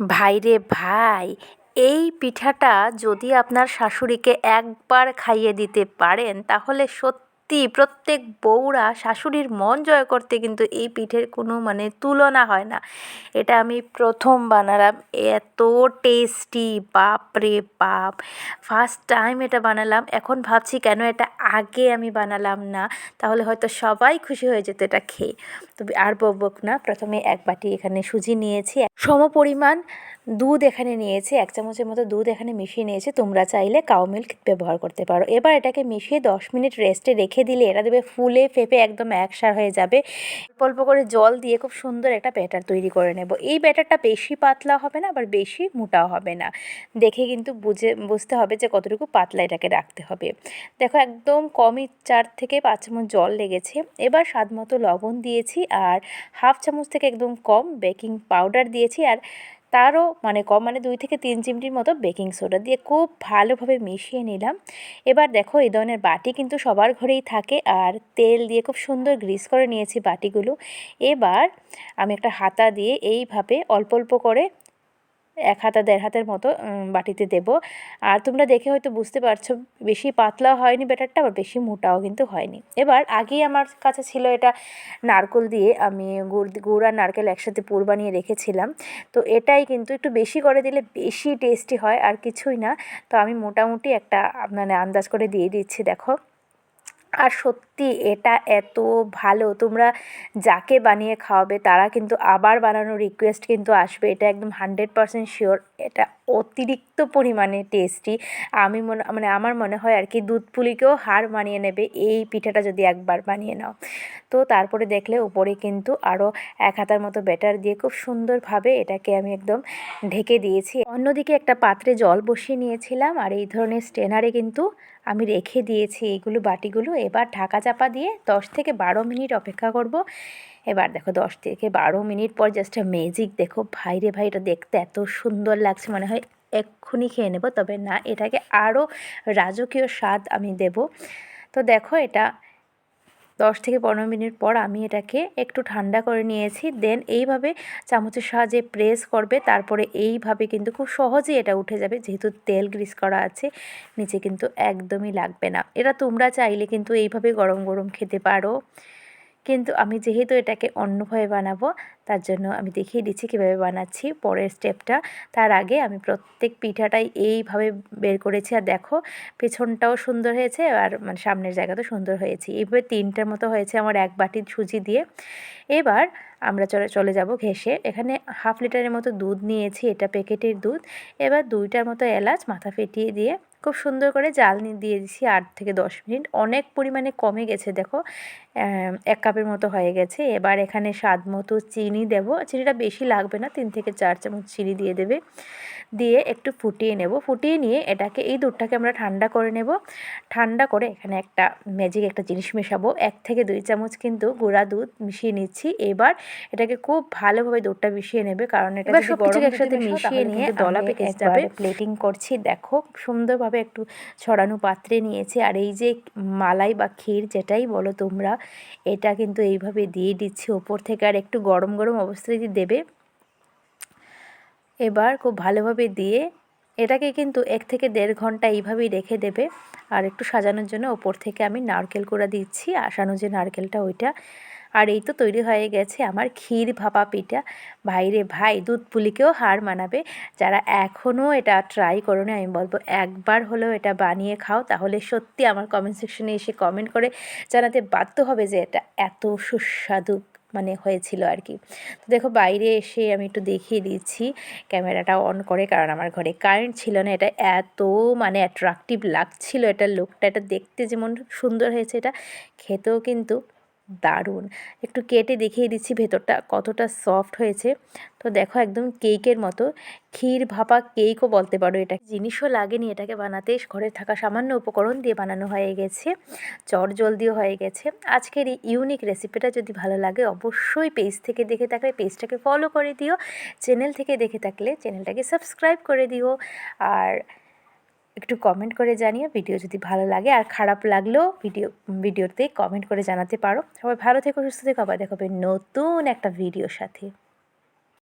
ভাইরে ভাই, এই পিঠাটা যদি আপনার শাশুড়িকে একবার খাইয়ে দিতে পারেন, তাহলে সত্যি প্রত্যেক বউরা শাশুড়ির মন জয় করতে কিন্তু এই পিঠের কোনো মানে তুলনা হয় না। এটা আমি প্রথম বানালাম, এত টেস্টি বাপরে বাপ। ফার্স্ট টাইম এটা বানালাম, এখন ভাবছি কেন এটা আগে আমি বানালাম না, তাহলে হয়তো সবাই খুশি হয়ে যেত এটা খেয়ে। তবে আর বকবক না, প্রথমে এক বাটি এখানে সুজি নিয়েছি সম পরিমাণ দুধ এখানে নিয়েছি, এক চামচের মতো দুধ এখানে মিশিয়ে নিয়েছি, তোমরা চাইলে কাউ মিল্ক ব্যবহার করতে পারো। এবার এটাকে মিশিয়ে দশ মিনিট রেস্টে রেখে দিলে এটা দেবে ফুলে ফেপে একদম একসার হয়ে যাবে। অল্প অল্প করে জল দিয়ে খুব সুন্দর একটা ব্যাটার তৈরি করে নেব। এই ব্যাটারটা বেশি পাতলা হবে না, আবার বেশি মোটাও হবে না। দেখে কিন্তু বুঝে, বুঝতে হবে যে কতটুকু পাতলা এটাকে রাখতে হবে। দেখো একদম কমই চার থেকে পাঁচ চামচ জল লেগেছে। এবার স্বাদ মতো লবণ দিয়েছি আর হাফ চামচ থেকে একদম কম বেকিং পাউডার দিয়েছি আর তারও মানে কম মানে দুই থেকে তিন চিমটির মতো বেকিং সোডা দিয়ে খুব ভালোভাবে মিশিয়ে নিলাম। এবার দেখো এই ধরনের বাটি কিন্তু সবার ঘরেই থাকে আর তেল দিয়ে খুব সুন্দর গ্রিস করে নিয়েছি বাটিগুলো। এবার আমি একটা হাতা দিয়ে এইভাবে অল্প অল্প করে এক হাতা, দেড় হাতের মতো বাটিতে দেব। আর তোমরা দেখে হয়তো বুঝতে পারছ, বেশি পাতলাও হয়নি ব্যাটারটা, আবার বেশি মোটাও কিন্তু হয়নি। এবার আগেই আমার কাছে ছিল এটা নারকল দিয়ে আমি গুড় গুড় আর নারকেল একসাথে পুর বানিয়ে রেখেছিলাম। তো এটাই কিন্তু একটু বেশি করে দিলে বেশি টেস্টি হয় আর কিছুই না। তো আমি মোটামুটি একটা মানে আন্দাজ করে দিয়ে দিচ্ছি, দেখো। আর সত্যি এটা এত ভালো। তোমরা যাকে বানিয়ে খাওয়াবে তারা কিন্তু আবার বানানোর রিকোয়েস্ট কিন্তু আসবে। এটা একদম হান্ড্রেড পারসেন্ট শিওর এটা অতিরিক্ত পরিমাণে টেস্টি আমি মনে মানে আমার মনে হয় আর কি, দুধ পুলিকেও হার মানিয়ে নেবে। এই পিঠাটা যদি একবার বানিয়ে নাও। তো তারপরে দেখলে উপরে কিন্তু আরও এক হাতার মতো ব্যাটার দিয়ে খুব সুন্দরভাবে এটাকে আমি একদম ঢেকে দিয়েছি। অন্যদিকে একটা পাত্রে জল বসিয়ে নিয়েছিলাম আর এই ধরনের স্টেনারে কিন্তু আমি রেখে দিয়েছি এইগুলো বাটিগুলো। এবার ঢাকা চাপা দিয়ে দশ থেকে বারো মিনিট অপেক্ষা করব। এবার দেখো দশ থেকে বারো মিনিট পর জাস্ট ম্যাজিক দেখো। ভাইরে ভাই, এটা দেখতে এত সুন্দর লাগছে, মনে হয় এক্ষুনি খেয়ে নেব। তবে না, এটাকে আরও রাজকীয় স্বাদ আমি দেব। তো দেখো এটা দশ থেকে পনেরো মিনিট পর আমি এটাকে একটু ঠান্ডা করে নিয়েছি। দেন এইভাবে চামচের সাহায্যে প্রেস করবে, তারপরে এইভাবে কিন্তু খুব সহজেই এটা উঠে যাবে। যেহেতু তেল গ্রিস করা আছে, নিচে কিন্তু একদমই লাগবে না। এটা তোমরা চাইলে কিন্তু এইভাবে গরম গরম খেতে পারো। কিন্তু আমি যেহেতু এটাকে অন্যভাবে বানাবো তার জন্য আমি দেখিয়ে দিচ্ছি কীভাবে বানাচ্ছি। পরের স্টেপটা, তার আগে আমি প্রত্যেক পিঠাটাই এইভাবে বের করেছি। আর দেখো, পেছনটাও সুন্দর হয়েছে আর মানে সামনের জায়গাতেও সুন্দর হয়েছে। এইভাবে তিনটার মতো হয়েছে আমার এক বাটির সুজি দিয়ে। এবার আমরা চলে চলে যাব ঘেসে এখানে হাফ লিটারের মতো দুধ নিয়েছি, এটা প্যাকেটের দুধ। এবার দুইটার মতো এলাচ মাথা ফেটিয়ে দিয়ে খুব সুন্দর করে জাল দিয়ে দিচ্ছি আট থেকে দশ মিনিট। অনেক পরিমাণে কমে গেছে, দেখো এক কাপের মতো হয়ে গেছে। এবার এখানে স্বাদ মতো চিনি দেব। চিনিটা বেশি লাগবে না তিন থেকে চার চামচ চিনি দিয়ে দেবে। দিয়ে একটু ফুটিয়ে নেব। ফুটিয়ে নিয়ে এটাকে এই দুধটাকে আমরা ঠান্ডা করে নেব। ঠান্ডা করে এখানে একটা ম্যাজিক একটা জিনিস মেশাবো। এক থেকে দুই চামচ কিন্তু গুঁড়া দুধ মিশিয়ে নিচ্ছি। এবার এটাকে খুব ভালোভাবে দুধটা মিশিয়ে নেবে কারণ এটা সব কিছু একসাথে মিশিয়ে নিয়ে দলা পেকে যাবে। প্লেটিং করছি। দেখো সুন্দরভাবে একটু ছড়ানো পাত্রে নিয়েছে। আর এই যে মালাই বা ক্ষীর যেটাই বলো তোমরা এটা কিন্তু এইভাবে দিয়ে দিচ্ছি। ওপর থেকে আর একটু গরম গরম অবস্থায় দেবে, এবার খুব ভালোভাবে দিয়ে এটাকে কিন্তু এক থেকে দেড় ঘণ্টা এইভাবেই রেখে দেবে। আর একটু সাজানোর জন্য ওপর থেকে আমি নারকেল কুড়া দিচ্ছি। আসানো যে নারকেলটা ওইটা। আর এই তো তৈরি হয়ে গেছে আমার ক্ষীর ভাপা পিঠা। ভাইরে ভাই, দুধ পুলিকেও হার মানাবে। যারা এখনও এটা ট্রাই করো আমি বলব একবার হলেও এটা বানিয়ে খাও। তাহলে সত্যি আমার কমেন্ট সেকশনে এসে কমেন্ট করে জানাতে বাধ্য হবে যে এটা এত সুস্বাদু মানে হয়েছিল আর কি। তো দেখো বাইরে এসে আমি একটু দেখিয়ে দিচ্ছি, ক্যামেরাটা অন করে, কারণ আমার ঘরে কারেন্ট ছিল না। এটা এত মানে অ্যাট্রাকটিভ লাগছিল, এটা লুকটা এটা দেখতে যেমন সুন্দর হয়েছে, এটা খেতেও কিন্তু দারুণ। একটু কেটে দেখিয়ে দিচ্ছি ভেতরটা, কতটা সফট হয়েছে। তো দেখো একদম কেকের মতো, ক্ষীর ভাপা কেকও বলতে পারো এটা জিনিসও লাগেনি এটাকে বানাতে, ঘরে থাকা সামান্য উপকরণ দিয়ে বানানো হয়ে গেছে, চট জলদিও হয়ে গেছে। আজকের এই ইউনিক রেসিপিটা যদি ভালো লাগে, অবশ্যই পেজ থেকে দেখে থাকলে পেজটাকে ফলো করে দিও। চ্যানেল থেকে দেখে থাকলে চ্যানেলটাকে সাবস্ক্রাইব করে দিও। আর একটু কমেন্ট করে জানিও ভিডিও যদি ভালো লাগে। আর খারাপ লাগলেও ভিডিও ভিডিওতে কমেন্ট করে জানাতে পারো। সবাই ভালো থেকো, সুস্থ থেকো। আবার দেখাবে নতুন একটা ভিডিওর সাথে।